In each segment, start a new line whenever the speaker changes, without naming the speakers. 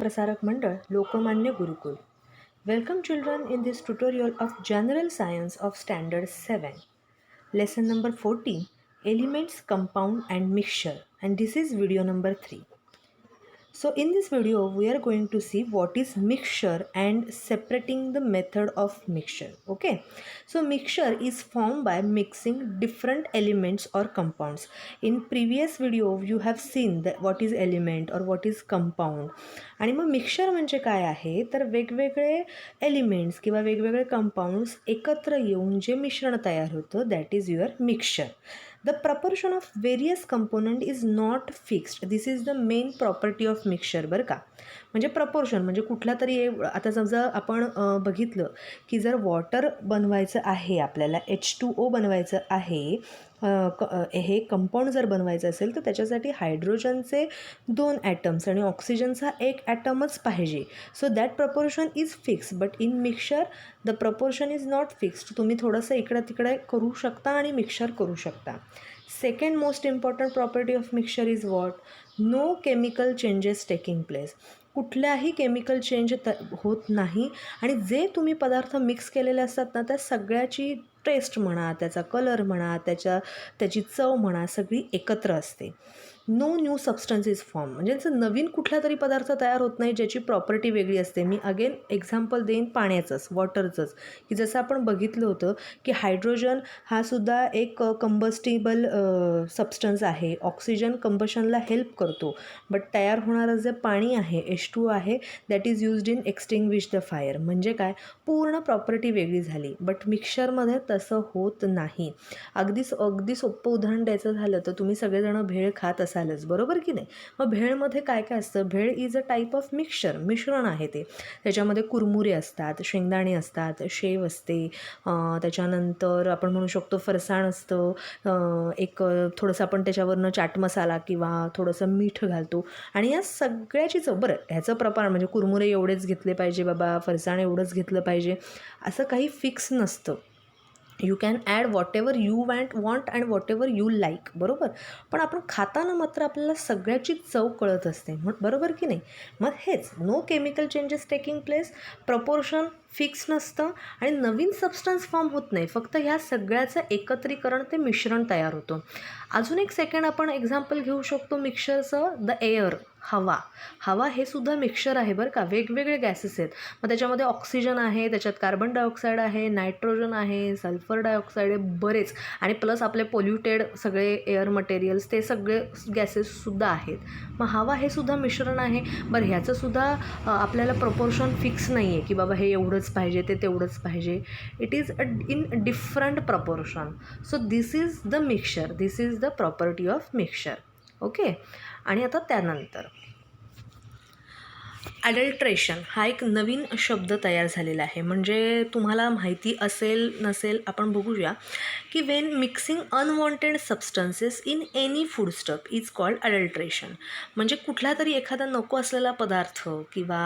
Prasarak Mandal Lokmanya Gurukul. Welcome children in this tutorial of general science of standard seven lesson number fourteen elements compound and mixture and this is video number three So in this video we are going to see what is mixture and separating the method of mixture okay so mixture is formed by mixing different elements or compounds in previous video you have seen that what is element or what is compound आणि मग mixture म्हणजे काय आहे तर वेगवेगळे elements किंवा वेगवेगळे compounds एकत्र येऊन जे मिश्रण तयार होतं that is your mixture the proportion of various component is not fixed this is the main property of mixture बरं का? म्हणजे प्रपोर्शन म्हणजे कुठला तरी आता समजा आपण बघितलं की जर वॉटर बनवायचं आहे आपल्याला एच टू ओ बनवायचं आहे क हे कंपाऊंड जर बनवायचं असेल तर त्याच्यासाठी हायड्रोजनचे दोन ॲटम्स आणि ऑक्सिजनचा एक ॲटमच पाहिजे. So that proportion is fix but in mixer the proportion is not fixed तुम्ही थोडंसं इकडं तिकडे करू शकता आणि मिक्सर करू शकता. Second most important property of mixer is what no chemical changes taking place कुठल्याही केमिकल चेंज त होत नाही. आणि जे तुम्ही पदार्थ मिक्स केलेले असतात ना त्या सगळ्याची टेस्ट म्हणा त्याचा कलर म्हणा त्याच्या त्याची चव म्हणा सगळी एकत्र असते. No new substance is form म्हणजे असं नवीन कुठला तरी पदार्थ तयार होत नाही ज्याची प्रॉपर्टी वेगळी असते. मी अगेन एक्झाम्पल देईन पाण्याचंच वॉटरचंच की जसं आपण बघितलं होतं की हायड्रोजन हा सुद्धा एक कंबस्टिबल सबस्टन्स आहे. ऑक्सिजन कंबशनला हेल्प करतो. बट तयार होणारं जे पाणी आहे एच टू आहे that is used in extinguish the fire म्हणजे काय? पूर्ण प्रॉपर्टी वेगळी झाली. बट मिक्सरमध्ये तसं होत नाही. अगदी अगदी सोपं उदाहरण द्यायचं झालं तर तुम्ही सगळेजण भेळ खात असालच बरोबर की नाही? मग भेळमध्ये काय काय असतं? Bhel is a type of mixture मिश्रण आहे ते. त्याच्यामध्ये कुरमुरे असतात शेंगदाणे असतात शेव असते. त्याच्यानंतर आपण म्हणू शकतो फरसाण असतं. एक थोडंसं आपण त्याच्यावरनं चाट मसाला किंवा थोडंसं मीठ घालतो. आणि या सगळ्याची चव बरं ह्याचं प्रमाण म्हणजे कुरमुरे एवढेच घेतले पाहिजे बाबा फरसाण एवढंच घेतलं पाहिजे. असं काही फिक्स नसतं. You can add whatever you want want and whatever you like बरोबर? पण आपण खाताना मात्र आपल्याला सगळ्याची चव कळत असते. मग बरोबर की नाही? मग हेच no chemical changes taking place proportion fix नसतं आणि नवीन सबस्टन्स फॉर्म होत नाही. फक्त ह्या सगळ्याचं एकत्रीकरण ते मिश्रण तयार होतं. अजून एक सेकंड आपण एक्झाम्पल घेऊ शकतो मिक्सरचं द एअर हवा. हवा हे सुद्धा मिक्सर आहे बरं का. वेगवेगळे गॅसेस आहेत. मग त्याच्यामध्ये ऑक्सिजन आहे त्याच्यात कार्बन डायऑक्साईड आहे नायट्रोजन आहे सल्फर डायऑक्साईड आहे बरेच. आणि प्लस आपले पोल्युटेड सगळे एअर मटेरियल्स ते सगळे गॅसेससुद्धा आहेत. मग हवा हे सुद्धा मिश्रण आहे. बरं ह्याचंसुद्धा आपल्याला प्रपोर्शन फिक्स नाही आहे की बाबा हे एवढं जेवढंच पाहिजे ते तेवढंच पाहिजे. It is a in different proportion so this is the mixture this is the property of mixture okay आणि आता त्यानंतर. ॲडल्ट्रेशन हा एक नवीन शब्द तयार झालेला आहे. म्हणजे तुम्हाला माहिती असेल नसेल आपण बघूया की when mixing unwanted substances in any foodstuff is called adulteration म्हणजे कुठला तरी एखादा नको असलेला पदार्थ किंवा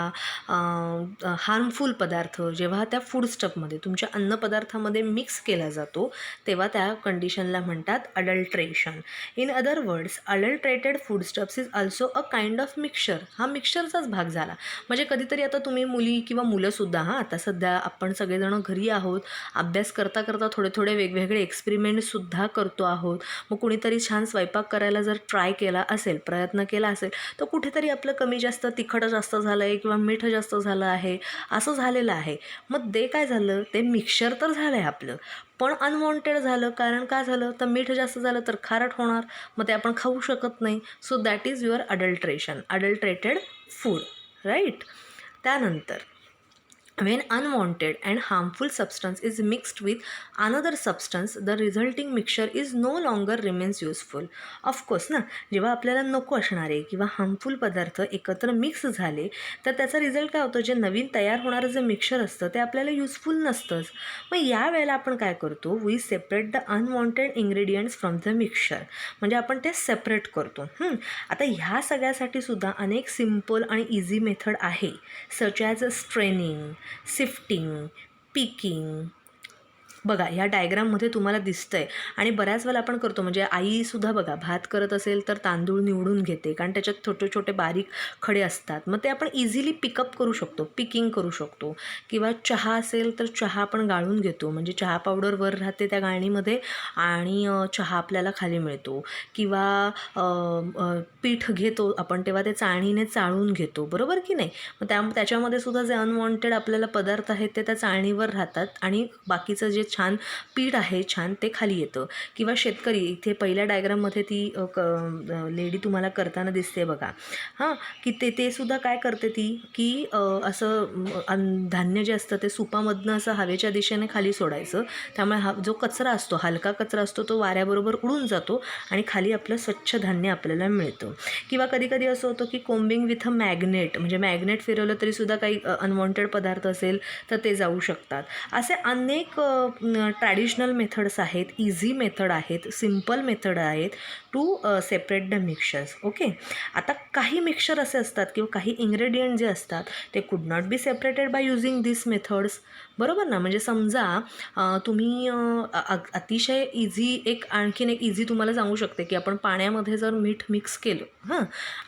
हार्मफुल पदार्थ जेव्हा त्या फूडस्टफमध्ये तुमच्या अन्नपदार्थामध्ये मिक्स केला जातो तेव्हा त्या कंडिशनला म्हणतात adulteration in other words adulterated foodstuffs is also a kind of mixture हा मिक्सचरचाच भाग झाला. म्हणजे कधीतरी आता तुम्ही मुली किंवा मुलंसुद्धा हां आता सध्या आपण सगळेजण घरी आहोत अभ्यास करता करता थोडे थोडे वेगवेगळे एक्सपेरिमेंटसुद्धा करतो आहोत. मग कुणीतरी छान स्वयंपाक करायला जर ट्राय केला असेल प्रयत्न केला असेल तर कुठेतरी आपलं कमी जास्त तिखट जास्त झालं आहे किंवा मीठ जास्त झालं आहे असं झालेलं आहे. मग ते काय झालं? ते मिक्सर तर झालं आहे आपलं. पण अनवॉन्टेड झालं कारण काय झालं? तर मीठ जास्त झालं तर खारट होणार. मग ते आपण खाऊ शकत नाही. So that is your adulteration adulterated food right त्यानंतर when unwanted and harmful substance is mixed with another substance the resulting mixture is no longer remains useful. Of course ना जेव्हा आपल्याला नको असणारे किंवा हार्मफुल पदार्थ एकत्र मिक्स झाले तर त्याचा रिझल्ट काय होतं? जे नवीन तयार होणारं जे मिक्सर असतं ते आपल्याला युजफुल नसतंच. मग या वेळेला आपण काय करतो? We separate the unwanted ingredients from the mixture म्हणजे आपण ते सेपरेट करतो. आता ह्या सगळ्यासाठी सुद्धा अनेक सिंपल आणि इझी मेथड आहे such as straining sifting picking बघा ह्या डायग्राममध्ये तुम्हाला दिसतंय. आणि बऱ्याच वेळा आपण करतो म्हणजे आईसुद्धा बघा भात करत असेल तर तांदूळ निवडून घेते कारण त्याच्यात छोटे छोटे बारीक खडे असतात. मग ते आपण इझिली पिकअप करू शकतो पिकिंग करू शकतो. किंवा चहा असेल तर चहा आपण गाळून घेतो म्हणजे चहा पावडर वर राहते त्या गाळणीमध्ये आणि चहा आपल्याला खाली मिळतो. किंवा पीठ घेतो आपण तेव्हा ते चाळणीने चाळून घेतो बरोबर की नाही? मग त्या त्याच्यामध्ये सुद्धा जे अनवॉन्टेड आपल्याला पदार्थ आहेत ते त्या चाळणीवर राहतात आणि बाकीचं जे छान पीठ आहे छान ते खाली येतं. किंवा शेतकरी इथे पहिल्या डायग्राममध्ये ती क लेडी तुम्हाला करताना दिसते बघा. हां की ते ते सुद्धा काय करते ती की असं अन धान्य जे असतं ते सुपामधनं असं हवेच्या दिशेने खाली सोडायचं. त्यामुळे हा जो कचरा असतो हलका कचरा असतो तो वाऱ्याबरोबर उडून जातो आणि खाली आपलं स्वच्छ धान्य आपल्याला मिळतं. किंवा कधी कधी असं होतं की कोम्बिंग विथ अ मॅग्नेट म्हणजे मॅग्नेट फिरवलं तरीसुद्धा काही अनवॉन्टेड पदार्थ असेल तर ते जाऊ शकतात. असे अनेक ट्रॅडिशनल मेथड्स आहेत इझी मेथड आहेत सिंपल मेथड आहेत to separate the mixtures okay आता काही मिक्सचर असे असतात किंवा काही इन्ग्रेडियंट जे असतात ते could not be separated by using this methods बरोबर ना? म्हणजे समजा तुम्ही अ, अतिशय इझी एक आणखीन एक इझी तुम्हाला सांगू शकते की आपण पाण्यामध्ये जर मीठ मिक्स केलं हां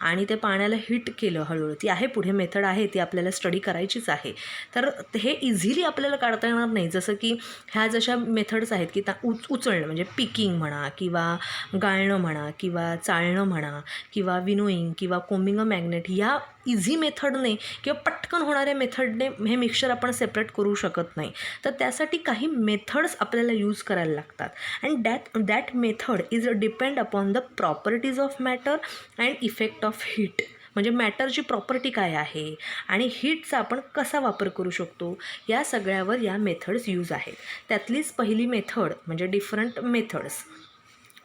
आणि ते पाण्याला हिट केलं हळूहळू ती आहे पुढे मेथड आहे ती आपल्याला स्टडी करायचीच आहे तर हे इझिली आपल्याला काढता येणार नाही. जसं की ह्या जशा मेथड्स आहेत की त्या उच उचलणं म्हणजे पिकिंग म्हणा किंवा गाळणं म्हणा किंवा चाळणं म्हणा किंवा विनोईंग किंवा कोमिंग अ मॅग्नेट या इझी मेथडने किंवा पटकन होणाऱ्या मेथडने हे मिक्सचर आपण सेपरेट करू शकतो नाही. तर त्यासाठी काही मेथड्स आपल्याला यूज करायला लागतात. And that that method is depend upon the properties of matter and effect of heat म्हणजे मॅटरची प्रॉपर्टी काय आहे? आणि हीटचा आपण कसा वापर करू शकतो? या सगळ्यावर या मेथड्स यूज आहेत. त्यातलीच पहिली मेथड म्हणजे डिफरंट मेथड्स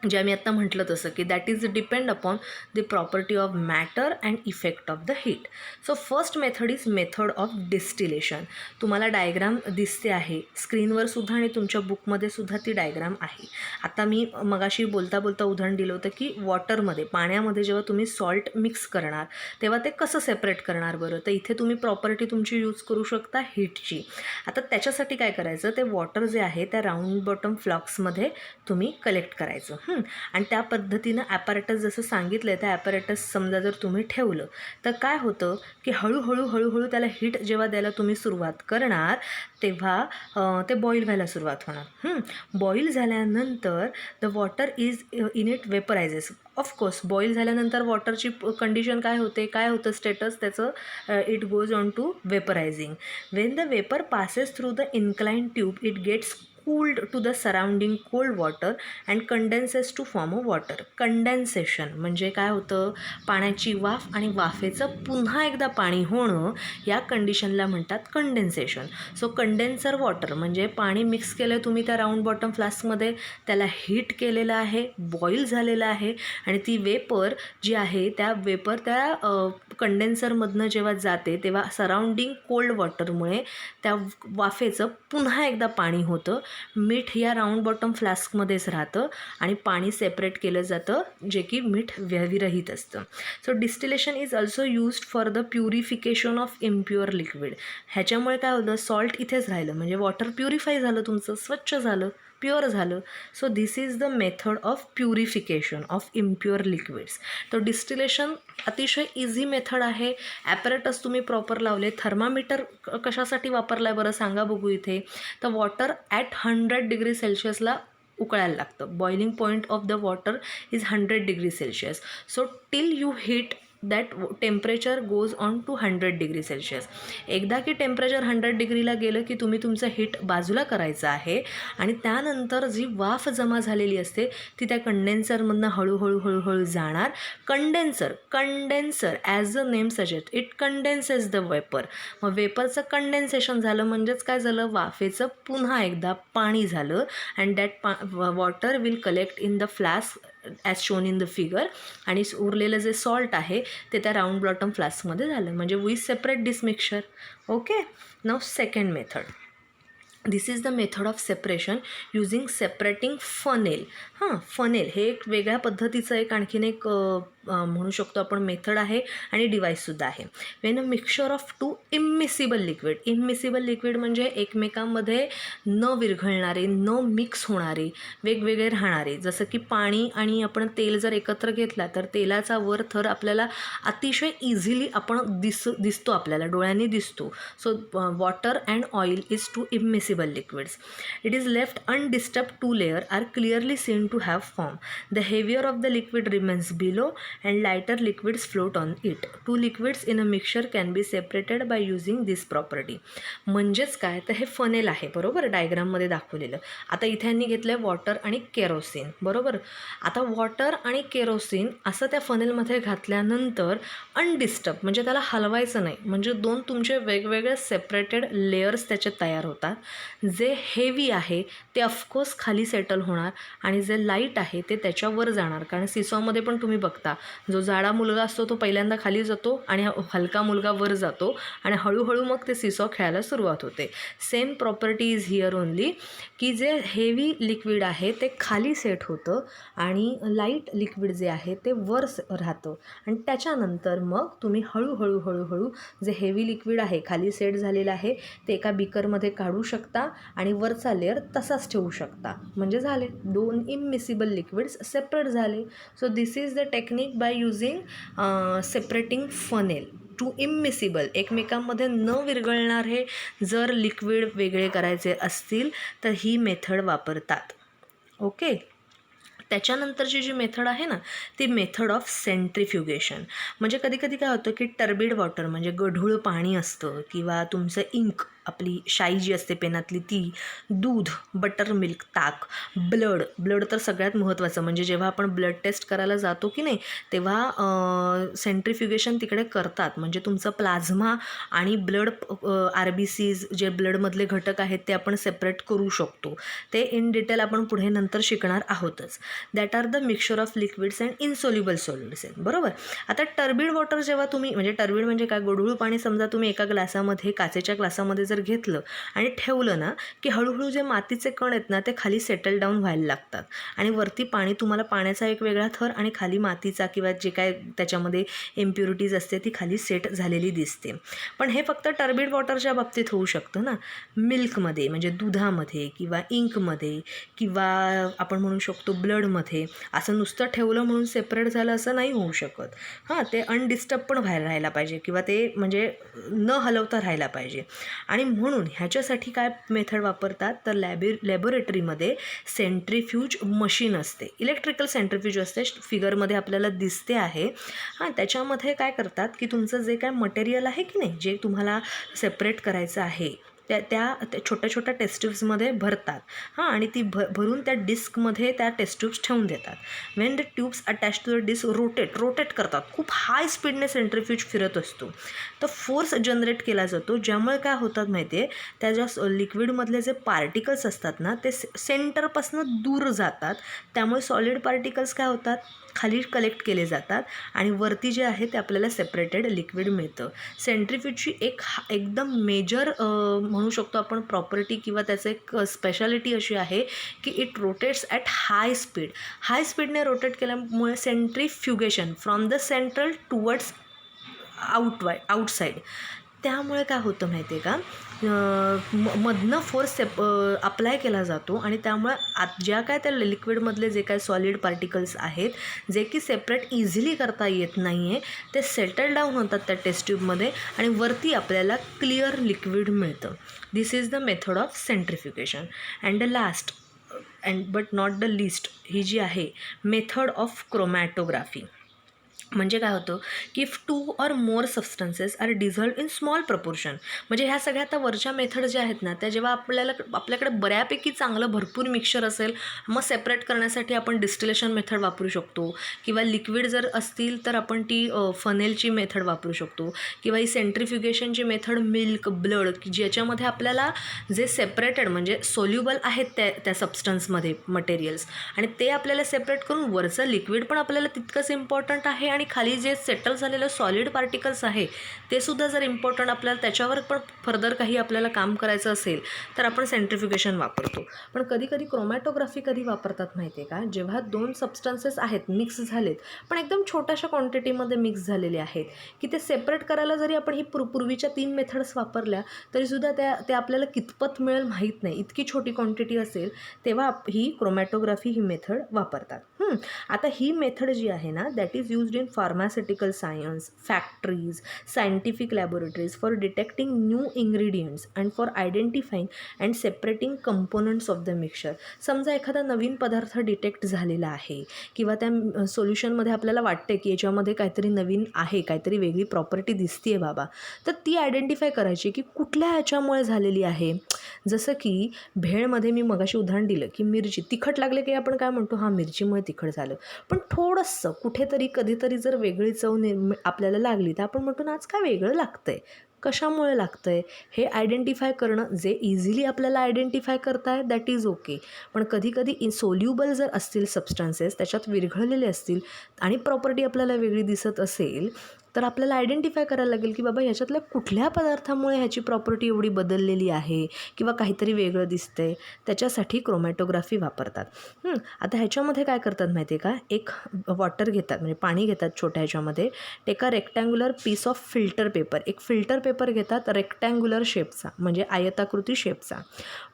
जे आम्ही आत्ता म्हटलं तसं की that is depend upon the property of matter and effect of the heat so first method is method of distillation तुम्हाला डायग्राम दिसते आहे. स्क्रीनवर सुद्धा आणि तुमच्या बुकमध्ये सुद्धा ती डायग्राम आहे. आता मी मगाशी बोलता बोलता उदाहरण दिलं होतं की वॉटरमध्ये पाण्यामध्ये जेव्हा तुम्ही सॉल्ट मिक्स करणार तेव्हा ते कसं सेपरेट करणार बरं? तर इथे तुम्ही प्रॉपर्टी तुमची यूज करू शकता हीटची आता त्याच्यासाठी काय करायचं? ते वॉटर जे आहे त्या राऊंड बॉटम फ्लॉक्समध्ये तुम्ही कलेक्ट करायचं. आणि त्या पद्धतीनं ॲपॅरेटस जसं सांगितलं आहे त्या ॲपॅरेटस समजा जर तुम्ही ठेवलं तर काय होतं की हळूहळू हळूहळू त्याला हीट जेव्हा द्यायला तुम्ही सुरुवात करणार तेव्हा ते बॉईल व्हायला सुरुवात होणार. बॉईल झाल्यानंतर the water is in it vaporises of course boil झाल्यानंतर वॉटरची कंडिशन काय होते? काय होतं स्टेटस त्याचं it goes on to vaporising when the vapour passes through the incline tube it gets cooled to the surrounding cold water and condenses to form a water. Condensation म्हणजे काय होतं? पाण्याची वाफ आणि वाफेचं पुन्हा एकदा पाणी होणं या कंडिशनला म्हणतात कंडेन्सेशन सो कंडेन्सर वॉटर म्हणजे पाणी मिक्स केलं तुम्ही त्या राऊंड बॉटम फ्लास्कमध्ये त्याला हीट केलेलं आहे बॉईल झालेलं आहे आणि ती वेपर जी आहे त्या वेपर त्या कंडेन्सरमधनं जेव्हा जाते तेव्हा सराउंडिंग कोल्ड वॉटरमुळे त्या वाफेचं पुन्हा एकदा पाणी होतं. मीठ या राऊंड बॉटम फ्लास्कमध्येच राहतं आणि पाणी सेपरेट केलं जातं जे की मीठ व्यविरहित असतं. So distillation is also used for the purification of impure liquid ह्याच्यामुळे काय होतं सॉल्ट इथेच राहिलं. म्हणजे वॉटर प्युरिफाय झालं तुमचं स्वच्छ झालं. प्युअर झालं. So this is the method of purification of impure liquids तर डिस्टिलेशन अतिशय इझी मेथड आहे. ॲपरेटस तुम्ही प्रॉपर लावले. थर्मामीटर क- कशासाठी वापरला आहे बरं सांगा बघू इथे. तर वॉटर ॲट हंड्रेड डिग्री सेल्शियसला उकळायला लागतं. Boiling point of the water is hundred degree Celsius so till you hit that temperature goes on to hundred degree Celsius एकदा की टेम्परेचर हंड्रेड डिग्रीला गेलं की तुम्ही तुमचं हिट बाजूला करायचं आहे आणि त्यानंतर जी वाफ जमा झालेली असते ती त्या कंडेन्सरमधनं हळूहळू हळूहळू जाणार. Condenser condenser as the name suggest it condenses the vapour मग वेपरचं कंडेन्सेशन झालं म्हणजेच काय झालं? वाफेचं पुन्हा एकदा पाणी झालं. अँड दॅट पा water will collect in the flask as shown in the figure आणि उरलेलं जे सॉल्ट आहे ते त्या राऊंड बॉटम फ्लास्कमध्ये झालं. म्हणजे we separate this mixture okay now second method this is the method of separation using separating funnel हां फनेल हे एक वेगळ्या पद्धतीचं एक आणखीन एक म्हणू शकतो आपण मेथड आहे आणि डिवाईससुद्धा आहे. When a mixture of two immiscible liquid immiscible liquid म्हणजे एकमेकांमध्ये न विरघळणारे न मिक्स होणारे वेगवेगळे राहणारे जसं की पाणी आणि आपण तेल जर एकत्र घेतला तर तेलाचा वर थर आपल्याला अतिशय इझिली आपण दिस दिसतो आपल्याला डोळ्यांनी दिसतो. So water and oil is two immiscible liquids it is left undisturbed two layer are clearly seen to have form the heavier of the liquid remains below and lighter liquids float on it two liquids in a mixture can be separated by using this property म्हणजेच काय? तर हे funnel आहे बरोबर? डायग्राममध्ये दाखवलेलं. आता इथे यांनी घेतलं आहे वॉटर आणि केरोसिन बरोबर? आता वॉटर आणि केरोसिन असं त्या फनेलमध्ये घातल्यानंतर अनडिस्टर्ब म्हणजे त्याला हलवायचं नाही. म्हणजे दोन तुमचे वेगवेगळे सेपरेटेड लेयर्स त्याचे तयार होतात. जे हेवी आहे ते ऑफकोर्स खाली सेटल होणार आणि जे लाइट आहे ते त्याच्यावर जाणार. कारण सिसॉमध्ये पण तुम्ही बघता जो जाडा मुलगा असतो तो पहिल्यांदा खाली जातो आणि हलका मुलगा वर जातो आणि हळूहळू मग ते सिसॉ खेळायला सुरुवात होते. Same property is here only की जे हेवी लिक्विड आहे ते खाली सेट होतं आणि लाइट लिक्विड जे आहे ते वर स- राहतं. आणि त्याच्यानंतर मग तुम्ही हळूहळू हळूहळू जे हेवी लिक्विड आहे खाली सेट झालेलं आहे ते एका बिकरमध्ये काढू शकता आणि वरचा लेअर तसाच ठेवू शकता. म्हणजे झाले. दोन इमिसिबल लिक्विड्स सेपरेट झाले. So this is the technique by using separating funnel two immiscible एकमेकांमध्ये न विरघळणारे जर लिक्विड वेगळे करायचे असतील तर ही मेथड वापरतात. ओके त्याच्यानंतरची जी मेथड आहे ना ती मेथड ऑफ सेंट्रिफ्युगेशन म्हणजे कधी कधी काय होतं की टर्बिड वॉटर म्हणजे गढूळ पाणी असतं किंवा तुमचं इंक आपली शाई जी असते पेनातली ती दूध बटर मिल्क ताक ब्लड ब्लड तर सगळ्यात महत्त्वाचं म्हणजे जेव्हा आपण ब्लड टेस्ट करायला जातो की नाही तेव्हा सेंट्रिफ्युगेशन तिकडे करतात. म्हणजे तुमचं प्लाझ्मा आणि ब्लड आर बी सीज जे ब्लडमधले घटक आहेत ते आपण सेपरेट करू शकतो. ते इन डिटेल आपण पुढे नंतर शिकणार आहोतच. That are the mixture of liquids and insoluble solids आहेत बरोबर? आता टर्बिड वॉटर जेव्हा तुम्ही म्हणजे टर्बिड म्हणजे काय? गोडूळ पाणी समजा तुम्ही एका ग्लासामध्ये काचेच्या ग्लासामध्ये जर घेतलं आणि ठेवलं ना की हळूहळू जे मातीचे कण आहेत ना ते खाली सेटल डाऊन व्हायला लागतात. आणि वरती पाणी तुम्हाला पाण्याचा एक वेगळा थर आणि खाली मातीचा किंवा जे काय त्याच्यामध्ये इम्प्युरिटीज असते ती खाली सेट झालेली दिसते. पण हे फक्त टर्बिड वॉटरच्या बाबतीत होऊ शकतं ना. मिल्कमध्ये म्हणजे दुधामध्ये किंवा इंकमध्ये किंवा आपण म्हणू शकतो ब्लडमध्ये असं नुसतं ठेवलं म्हणून सेपरेट झालं असं नाही होऊ शकत. हां ते अनडिस्टर्ब पण व्हायला राहायला पाहिजे किंवा ते म्हणजे न हलवता राहायला पाहिजे. आणि म्हणून ह्याच्यासाठी काय मेथड वापरतात? तर लॅबे लॅबोरेटरीमध्ये सेंट्रीफ्यूज मशीन असते. इलेक्ट्रिकल सेंट्रीफ्यूज असते फिगरमध्ये आपल्याला दिसते आहे. हां त्याच्यामध्ये काय करतात की तुमचं जे काय मटेरियल आहे की नाही जे तुम्हाला सेपरेट करायचं आहे त्या त्या त्या छोट्या छोट्या टेस्ट्यूब्समध्ये भरतात. हां आणि ती भ भरून त्या डिस्कमध्ये त्या टेस्ट्यूब्स ठेवून देतात. When the tubes attach to the disc rotate rotate करतात. खूप हाय स्पीडने सेंट्रिफ्यूज फिरत असतो. तर फोर्स जनरेट केला जातो. ज्यामुळे काय होतात माहिती आहे त्या ज्या लिक्विडमधले जे पार्टिकल्स असतात ना ते सेंटरपासनं सेंटरपासून दूर जातात. त्यामुळे सॉलिड पार्टिकल्स काय होतात? खाली कलेक्ट केले जातात. आणि वरती जे आहे ते आपल्याला सेपरेटेड लिक्विड मिळतं. सेंट्रिफ्यूजची एक हा एकदम मेजर म्हणू शकतो आपण प्रॉपर्टी किंवा त्याचं एक स्पेशालिटी अशी आहे की it rotates at high speed high स्पीडने रोटेट केल्यामुळे centrifugation from the central towards out Y outside त्यामुळे काय होतं माहिती आहे का? मधनं फोर्स सेप अप्लाय केला जातो आणि त्यामुळे आत ज्या काय त्या लिक्विडमधले जे काय सॉलिड पार्टिकल्स आहेत जे की सेपरेट इझिली करता येत नाही आहे ते सेटल डाऊन होतात त्या टेस्ट ट्यूबमध्ये आणि वरती आपल्याला क्लिअर लिक्विड मिळतं. This is the method of centrifugation and the last and but not the least ही जी आहे मेथड ऑफ क्रोमॅटोग्राफी म्हणजे काय होतं की if two or more substances are dissolve in small proportion म्हणजे ह्या सगळ्या आता वरच्या मेथड ज्या आहेत ना त्या जेव्हा आपल्याला आपल्याकडे बऱ्यापैकी चांगलं भरपूर मिक्सचर असेल मग सेपरेट करण्यासाठी आपण डिस्टिलेशन मेथड वापरू शकतो. किंवा लिक्विड जर असतील तर आपण ती फनेलची मेथड वापरू शकतो. किंवा ही सेंट्रिफ्युगेशनची मेथड मिल्क ब्लड की ज्याच्यामध्ये आपल्याला जे सेपरेटेड म्हणजे सोल्युबल आहेत त्या त्या सबस्टन्समध्ये मटेरियल्स आणि ते आपल्याला सेपरेट करून वरचं लिक्विड पण आपल्याला तितकंच इम्पॉर्टंट आहे आणि आणि खाली जे सेटल झालेलं सॉलिड पार्टिकल्स आहे ते सुद्धा जर इम्पॉर्टंट आपल्याला त्याच्यावर पण फर्दर काही आपल्याला काम करायचं असेल तर आपण सेंट्रिफिकेशन वापरतो. पण कधी कधी क्रोमॅटोग्राफी कधी वापरतात माहिती आहे का? जेव्हा दोन सबस्टन्सेस आहेत मिक्स झालेत पण एकदम छोट्याशा क्वांटिटीमध्ये मिक्स झालेले आहेत की ते सेपरेट करायला जरी आपण ही पूर पूर्वीच्या तीन मेथड्स वापरल्या तरीसुद्धा त्या ते आपल्याला कितपत मिळेल माहीत नाही. इतकी छोटी क्वांटिटी असेल तेव्हा ही क्रोमॅटोग्राफी ही मेथड वापरतात. आता ही मेथड जी आहे ना that is used in pharmaceutical science factories scientific laboratories for detecting new ingredients and for identifying and separating components of the mixture समजा एखादा नवीन पदार्थ डिटेक्ट झालेला आहे किंवा त्या सोल्युशनमध्ये आपल्याला वाटते की याच्यामध्ये काहीतरी नवीन आहे काहीतरी वेगळी प्रॉपर्टी दिसते बाबा. तर ती आयडेंटिफाय करायची की कुठल्या याच्यामुळे झालेली आहे. जसं की भेळमध्ये मी मगाशी उदाहरण दिलं की मिरची. तिखट लागले की आपण काय म्हणतो? हां मिरचीमुळे तिखट झालं. पण थोडंसं कुठेतरी कधीतरी जर वेगळी चव निर्मि आपल्याला लागली तर आपण म्हणतो ना आज काय वेगळं लागतं आहे कशामुळे लागतं आहे हे आयडेंटिफाय करणं जे इझिली आपल्याला आयडेंटिफाय करताय दॅट इज ओके पण कधीकधी इन सोल्युबल जर असतील सबस्टन्सेस त्याच्यात विरघळलेले असतील आणि प्रॉपर्टी आपल्याला वेगळी दिसत असेल तर आपल्याला आयडेंटिफाय करायला लागेल की बाबा ह्याच्यातल्या कुठल्या पदार्थामुळे ह्याची प्रॉपर्टी एवढी बदललेली आहे किंवा काहीतरी वेगळं दिसतंय त्याच्यासाठी क्रोमॅटोग्राफी वापरतात. आता ह्याच्यामध्ये काय करतात माहिती आहे का? एक वॉटर घेतात म्हणजे पाणी घेतात छोट्या ह्याच्यामध्ये. एका rectangular piece of filter paper एक फिल्टर पेपर घेतात रेक्टँग्युलर शेपचा म्हणजे आयताकृती शेपचा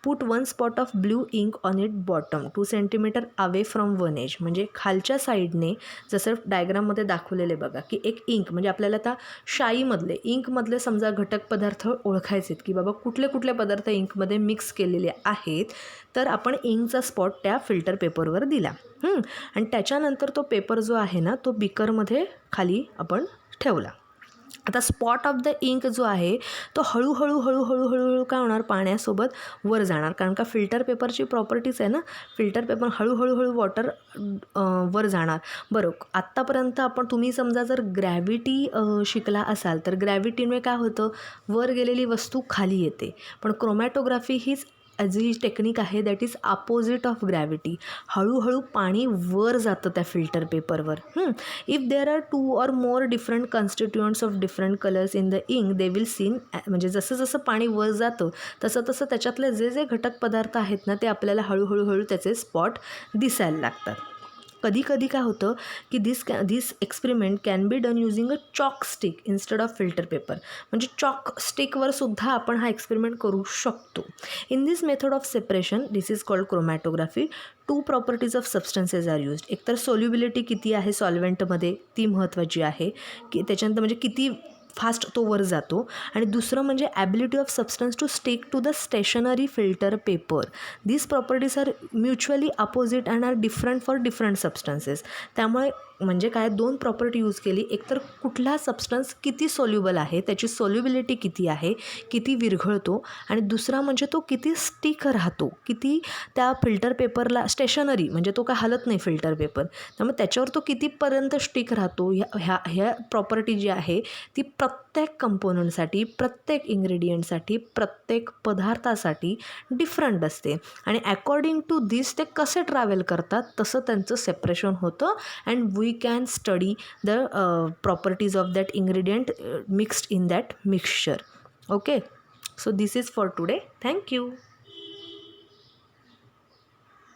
put one spot of blue ink on it bottom two centimetre away from one edge म्हणजे खालच्या साईडने जसं डायग्राममध्ये दाखवलेले बघा की एक इंक म्हणजे म्हणजे आपल्याला आता शाईमधले इंकमधले समजा घटक पदार्थ ओळखायचे आहेत की बाबा कुठले कुठले पदार्थ इंकमध्ये मिक्स केलेले आहेत तर आपण इंकचा स्पॉट त्या फिल्टर पेपरवर दिला. आणि त्याच्यानंतर तो पेपर जो आहे ना तो बिकरमध्ये खाली आपण ठेवला. आता स्पॉट ऑफ द इंक जो आहे तो हळूहळू हळूहळू हळूहळू काय होणार? पाण्यासोबत वर जाणार. कारण का फिल्टर पेपरची प्रॉपर्टीज आहे ना फिल्टर पेपर हळूहळू हळू वॉटर वर जाणार. बरं आत्तापर्यंत आपण तुम्ही समजा जर ग्रॅव्हिटी शिकला असाल तर ग्रॅव्हिटीमुळे काय होतं? वर गेलेली वस्तू खाली येते. पण क्रोमॅटोग्राफी हीच जी टेक्निक आहे that is opposite of gravity हळूहळू पाणी वर जातं त्या फिल्टर पेपरवर if there are two or more different constituents of different colours in the ink they will seen म्हणजे जसं जसं पाणी वर जातं तसं तसं त्याच्यातले जे जे घटक पदार्थ आहेत ना ते आपल्याला हळूहळू हळू त्याचे स्पॉट दिसायला लागतात. कधी कधी काय होतं की दिस कॅ this experiment can be done using a chalk stick instead of filter paper म्हणजे चॉक स्टिकवर सुद्धा आपण हा एक्सपेरिमेंट करू शकतो. In this method of separation this is called chromatography two properties of substances are used एकतर solubility किती आहे सॉल्वेंटमध्ये ती महत्त्वाची आहे. की त्याच्यानंतर म्हणजे किती फास्ट तो वर जातो. आणि दुसरं म्हणजे ability of substance to stick to the stationary filter paper these properties are mutually opposite and are different for different substances त्यामुळे म्हणजे काय दोन प्रॉपर्टी यूज केली. एकतर कुठला सबस्टन्स किती सोल्युबल आहे त्याची सोल्युबिलिटी किती आहे किती विरघळतो आणि दुसरा म्हणजे तो किती स्टिक राहतो किती त्या फिल्टर पेपरला स्टेशनरी म्हणजे तो काय हलत नाही फिल्टर पेपर त्यामुळे त्याच्यावर तो कितीपर्यंत स्टिक राहतो ह्या ह्या ह्या प्रॉपर्टी जी आहे ती प्रत्येक कंपोनंटसाठी प्रत्येक इंग्रेडियंटसाठी प्रत्येक पदार्थासाठी डिफरंट असते. आणि अकॉर्डिंग टू दिस ते कसे ट्रॅव्हल करतात तसं त्यांचं सेपरेशन होतं. And we can study the properties of that ingredient mixed in that mixture okay so this is for today thank you